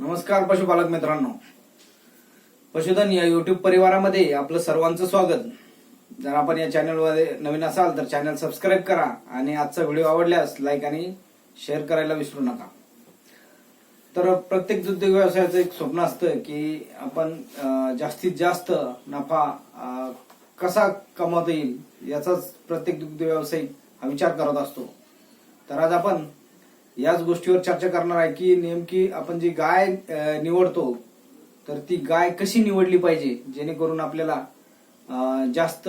नमस्कार पशुपालक मित्रांनो. पशुधन या युट्यूब परिवारामध्ये आपलं सर्वांचं स्वागत. जर आपण या चॅनलमध्ये नवीन असाल तर चॅनल सबस्क्राईब करा आणि आजचा व्हिडिओ आवडल्यास लाईक आणि शेअर करायला विसरू नका. तर प्रत्येक दुग्ध व्यवसायाचं एक स्वप्न असतं की आपण जास्तीत जास्त नफा कसा कमवता येईल याचाच प्रत्येक दुग्ध व्यावसायिक हा विचार करत असतो. तर आज आपण याच गोष्टीवर चर्चा करणार आहे की नेमकी आपण जी गाय निवडतो तर ती गाय कशी निवडली पाहिजे जेणेकरून आपल्याला जास्त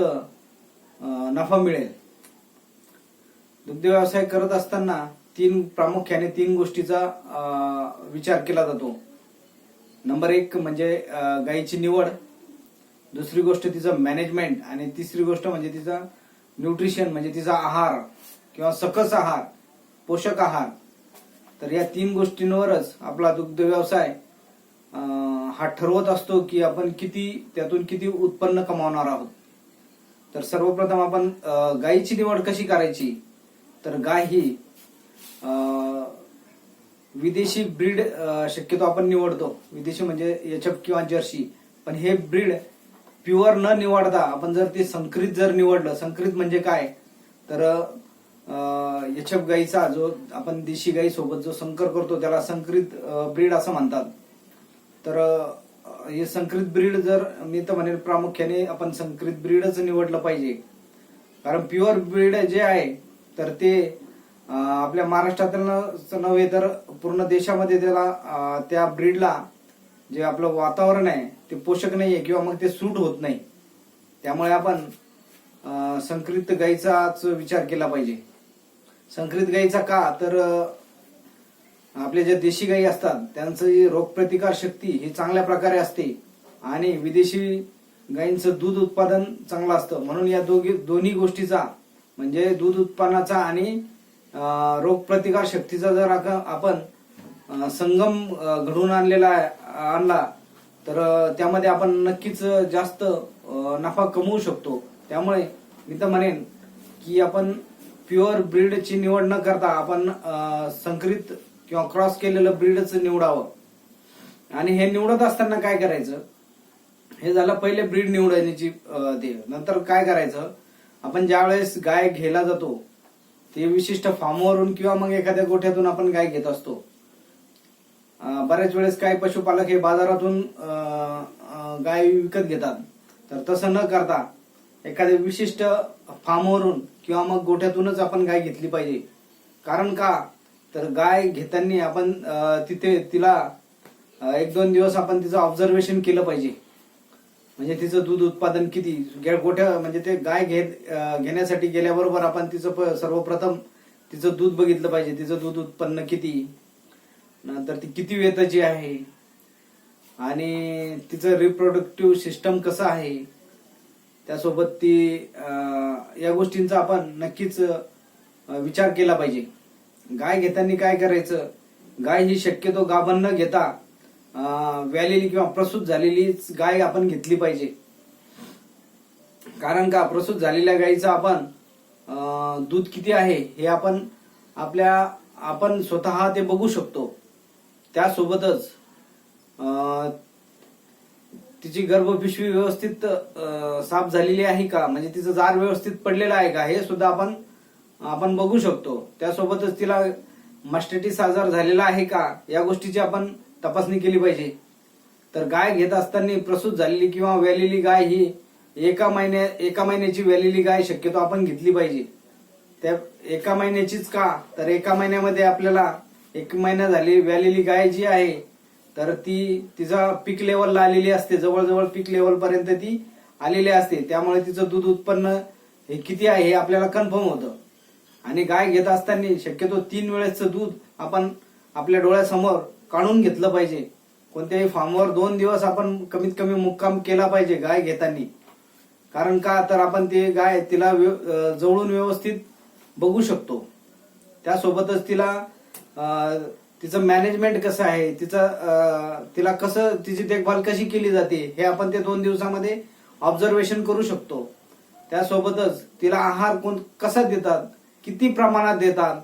नफा मिळेल. दुग्ध व्यवसाय करत असताना तीन प्रामुख्याने तीन गोष्टीचा विचार केला जातो. नंबर एक म्हणजे गायीची निवड. दुसरी गोष्ट तिचं मॅनेजमेंट आणि तिसरी गोष्ट म्हणजे तिचा न्यूट्रिशन म्हणजे तिचा आहार किंवा सकस आहार पोषक आहार. तर या तीन गोष्टींवरच आपला दुग्ध व्यवसाय हा ठरवत असतो की आपण किती त्यातून किती उत्पन्न कमावणार आहोत. तर सर्वप्रथम आपण गायीची निवड कशी करायची? तर गाय ही विदेशी ब्रीड शक्यतो आपण निवडतो. विदेशी म्हणजे एचएफ किंवा जर्सी. पण हे ब्रीड प्युअर न निवडता आपण जर ते संकरित जर निवडलं संकरित म्हणजे काय? तर एचएफ गाईचा जो आपण देशी गाई सोबत जो संकर करतो त्याला संकरित ब्रीड असं म्हणतात. तर हे संकरित ब्रीड जर मी तर म्हणेल प्रामुख्याने आपण संकरित ब्रीडच निवडलं पाहिजे. कारण प्युअर ब्रीड जे आहे तर ते आपल्या महाराष्ट्रातलं नव्हे तर पूर्ण देशामध्ये त्याला त्या ब्रीडला जे आपलं वातावरण आहे ते पोषक नाही आहे किंवा मग ते सूट होत नाही. त्यामुळे आपण संकरित गाईचाच विचार केला पाहिजे. संकरित गाईचा का? तर आपल्या ज्या देशी गायी असतात त्यांचं रोगप्रतिकार शक्ती ही चांगल्या प्रकारे असते आणि विदेशी गायींचं दूध उत्पादन चांगलं असतं. म्हणून या दोघी दोन्ही गोष्टीचा म्हणजे दूध उत्पादनाचा आणि रोगप्रतिकार शक्तीचा जर आपण संगम घडून घडवून आणलेला आणला तर त्यामध्ये आपण नक्कीच जास्त नफा कमवू शकतो. त्यामुळे मी तर म्हणेन की आपण प्युअर ब्रीडची निवड न करता आपण संकरित किंवा क्रॉस केलेलं ब्रीडच निवडावं. आणि हे निवडत असताना काय करायचं? हे झालं पहिले ब्रीड निवडण्याची ते नंतर काय करायचं? आपण ज्या वेळेस गाय घ्यायला जातो ते विशिष्ट फार्मवरून किंवा मग एखाद्या गोठ्यातून आपण गाय घेत असतो. बऱ्याच वेळेस काही पशुपालक हे बाजारातून गाय विकत घेतात. तर तसं न करता एखाद्या विशिष्ट फार्मवरून किंवा मग गोठ्यातूनच आपण गाय घेतली पाहिजे. कारण का? तर गाय घेताना आपण तिथे तिला एक दोन दिवस आपण तिचं ऑब्झर्वेशन केलं पाहिजे. म्हणजे तिचं दूध उत्पादन किती? गे- गोठ्या म्हणजे ते गाय घेत घेण्यासाठी गेल्याबरोबर आपण तिचं प- सर्वप्रथम तिचं दूध बघितलं पाहिजे. तिचं दूध उत्पन्न किती? नंतर ती किती वेताची आहे? आणि तिचं रिप्रोडक्टिव्ह सिस्टम कसं आहे? त्यासोबत ती या गोष्टींचा आपण नक्कीच विचार केला पाहिजे. गाय घेताना काय करायचं? गाय ही शक्यतो गाभण न घेता व्यालेली किंवा प्रसूत झालेलीच गाय आपण घेतली पाहिजे. कारण का? प्रसूत झालेल्या गायीचं आपण दूध किती आहे हे आपण आपल्या आपण स्वतः ते बघू शकतो. त्यासोबतच अं, तिची गर्भपिशवी व्यवस्थित साफ झालेली आहे का? म्हणजे तिचं जार व्यवस्थित पडलेलं आहे का? हे सुद्धा आपण आपण बघू शकतो. त्यासोबतच तिला मास्टेटिस आजार झालेला आहे का? या गोष्टीची आपण तपासणी केली पाहिजे. तर गाय घेत असताना प्रसूत झालेली किंवा व्यालेली गाय ही एका महिन्या एका महिन्याची व्यालेली गाय शक्यतो आपण घेतली पाहिजे. त्या एका महिन्याचीच का? तर एका महिन्यामध्ये आपल्याला एक महिना झाली व्यालेली गाय जी आहे तर ती तिचा पीक लेवलला आलेली असते जवळजवळ पीक लेवल पर्यंत ती आलेली असते. त्यामुळे तिचं दूध उत्पन्न हे किती आहे हे आपल्याला कन्फर्म होतं. आणि गाय घेत असताना शक्यतो तीन वेळेसचं दूध आपण आपल्या डोळ्यासमोर काढून घेतलं पाहिजे. कोणत्याही फार्मवर दोन दिवस आपण कमीत कमी मुक्काम केला पाहिजे गाय घेताना. कारण का? तर आपण ते गाय तिला व्यव- जवळून व्यवस्थित बघू शकतो. त्यासोबतच तिला तिचं मॅनेजमेंट कसं आहे तिचं तिला कसं तिची देखभाल कशी केली जाते हे आपण ते दोन दिवसामध्ये ऑब्झर्वेशन करू शकतो. त्यासोबतच तिला आहार कोण कसा देतात किती प्रमाणात देतात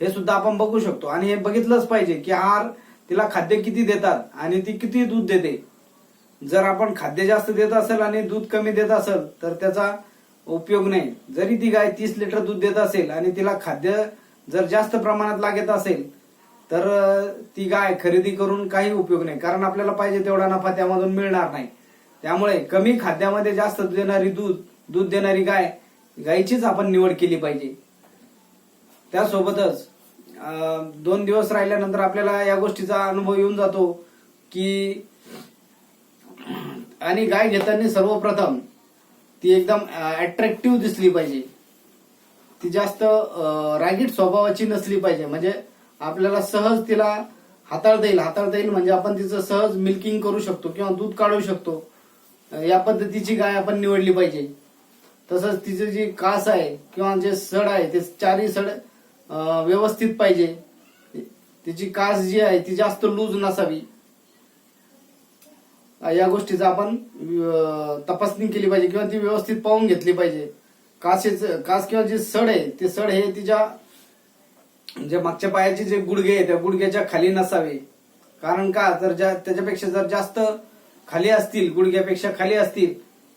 हे सुद्धा आपण बघू शकतो. आणि हे बघितलंच पाहिजे की आहार तिला खाद्य किती देतात आणि ती किती दूध देते. जर आपण खाद्य जास्त देत असेल आणि दूध कमी देत असेल तर त्याचा उपयोग नाही. जरी ती गाय तीस लिटर दूध देत असेल आणि तिला खाद्य जर जास्त प्रमाणात लागत असेल तर ती गाय खरेदी करून काही उपयोग नाही. कारण आपल्याला पाहिजे तेवढा नफा त्यामधून मिळणार नाही. त्यामुळे कमी खाद्यामध्ये जास्त देणारी दूध दूध देणारी गाय गायचीच आपण निवड केली पाहिजे. त्यासोबतच दोन दिवस राहिल्यानंतर आपल्याला या गोष्टीचा अनुभव येऊन जातो की आणि गाय घेताना सर्वप्रथम ती एकदम अट्रॅक्टिव्ह दिसली पाहिजे. ती जास्त अं, रागीट स्वभावाची नसली पाहिजे. म्हणजे आपल्याला सहज तिला हाताळता येईल. हाताळता येईल म्हणजे आपण तिचं सहज मिल्किंग करू शकतो किंवा दूध काढू शकतो. या पद्धतीची गाय आपण निवडली पाहिजे. तसंच तिचं जी कास आहे किंवा जे सड आहे ते चारही सड व्यवस्थित पाहिजे. तिची कास जी आहे ती जास्त लूज नसावी. या गोष्टीचा आपण तपासणी केली पाहिजे किंवा ती व्यवस्थित पाहून घेतली पाहिजे. कासेच कास किंवा जे सड आहे ते सड हे तिच्या म्हणजे मागच्या पायाचे जे गुडघे आहे त्या गुडघ्याच्या खाली नसावे. कारण का? जर ज्या त्याच्यापेक्षा जर जास्त खाली असतील गुडघ्यापेक्षा खाली असतील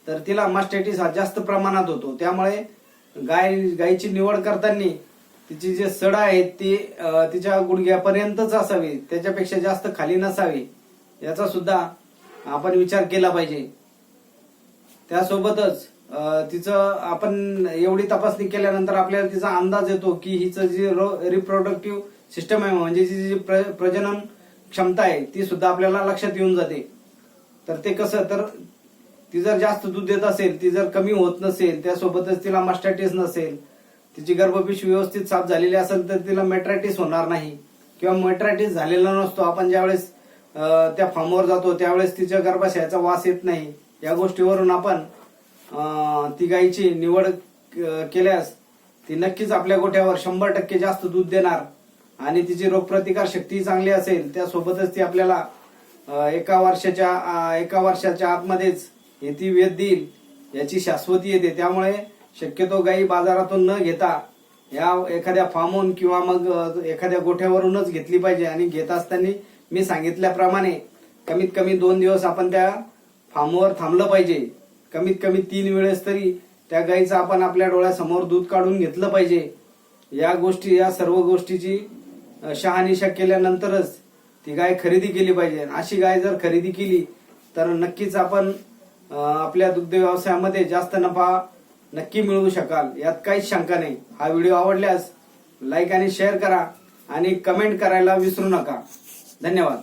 तर तिला मास्टायटिस हा जास्त प्रमाणात होतो. त्यामुळे गाय गायची निवड करताना तिची जे सड आहेत ती तिच्या गुडघ्यापर्यंतच असावी. त्याच्यापेक्षा जास्त खाली नसावी. याचा सुद्धा आपण विचार केला पाहिजे. त्यासोबतच तिचं आपण एवढी तपासणी केल्यानंतर आपल्याला तिचा अंदाज येतो की हिचं जी रिप्रोडक्टिव्ह सिस्टम आहे म्हणजे जी जी प्र- प्रजनन क्षमता आहे ती सुद्धा आपल्याला लक्षात येऊन जाते. तर ते कसं तर ती जर जास्त दूध देत असेल ती जर कमी होत नसेल त्यासोबतच तिला मास्टायटिस नसेल तिची गर्भपिशवी व्यवस्थित साफ झालेली असेल तर तिला मेट्रायटिस होणार नाही. किंवा मेट्रायटिस झालेला नसतो आपण ज्यावेळेस त्या फॉर्मवर जातो त्यावेळेस तिच्या गर्भाशयाचा वास येत नाही. या गोष्टीवरून आपण ती गायीची निवड केल्यास ती नक्कीच आपल्या गोठ्यावर शंभर टक्के जास्त दूध देणार आणि तिची रोगप्रतिकार शक्ती चांगली असेल त्यासोबतच ती आपल्याला एका वर्षाच्या एका वर्षाच्या आतमध्येच हे ती वेध देईल याची शाश्वती येते. त्यामुळे शक्यतो गायी बाजारातून न घेता या एखाद्या फार्महून किंवा मग एखाद्या गोठ्यावरूनच घेतली पाहिजे. आणि घेत असताना मी सांगितल्याप्रमाणे कमीत कमी दोन दिवस आपण त्या फार्मवर थांबलं पाहिजे. कमीत कमी तीन वेळेस तरी त्या गायीचं आपण आपल्या डोळ्यासमोर दूध काढून घेतलं पाहिजे. या गोष्टी या सर्व गोष्टीची शहानिशा केल्यानंतरच ती गाय खरेदी केली पाहिजे. अशी गाय जर खरेदी केली तर नक्कीच आपण आपल्या दुग्ध व्यवसायामध्ये जास्त नफा नक्की मिळवू शकाल. यात काहीच शंका नाही. हा व्हिडिओ आवडल्यास लाईक आणि शेअर करा आणि कमेंट करायला विसरू नका. धन्यवाद.